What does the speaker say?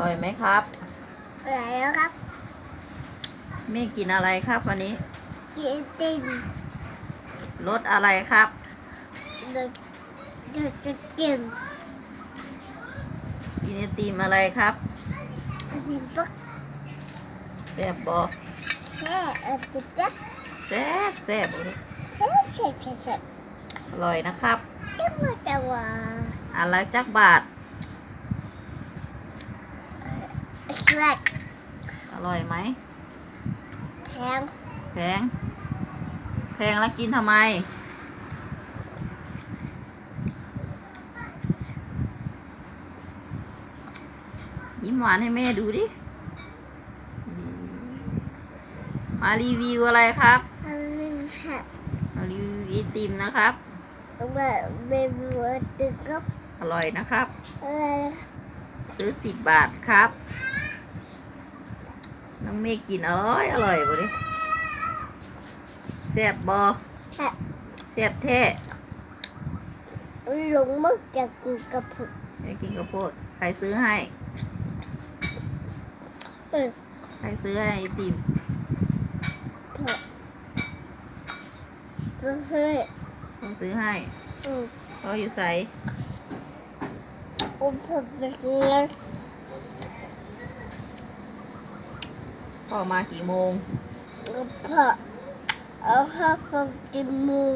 ร่อยไหมครับอะไรแล้วครับแม่กินอะไรครับวันนี้ กินติมรสอะไรครับเด็กเด็กจะกินกินไอติมอะไรครับติมปุ๊กแซ่บบอแช่เออติมปุ๊กแซ่บแซ่บเลยแช่แช่แช่แช่อร่อยนะครับก็มาแต่ว่าอะไรจักบาท สลัดอร่อยไหมแพงแพงแพงแล้วกินทำไม ยิ้มหวานให้แม่ดูดิ มารีวิวอะไรครับอันนี้แพงมารีวิวไอติมนะครับมาเบบี้วอเตอร์ครับ อร่อยนะครับเออซื้อสิบบาทครับ น้องเมฆกินอร่อยอร่อยบ่ดิแซ่บบอแซ่บแท้หลงมึกจะกินกระปุกอยากกินข้าวโพดใครซื้อให้เออใครซื้อให้ไอติมพอเพื่อเขาซื้อให้อืมเขาอยู่ใส่อุ้มผมเป็นเงิน พ่อมากี่โมง พ่อเอาผ้าผมกินมือ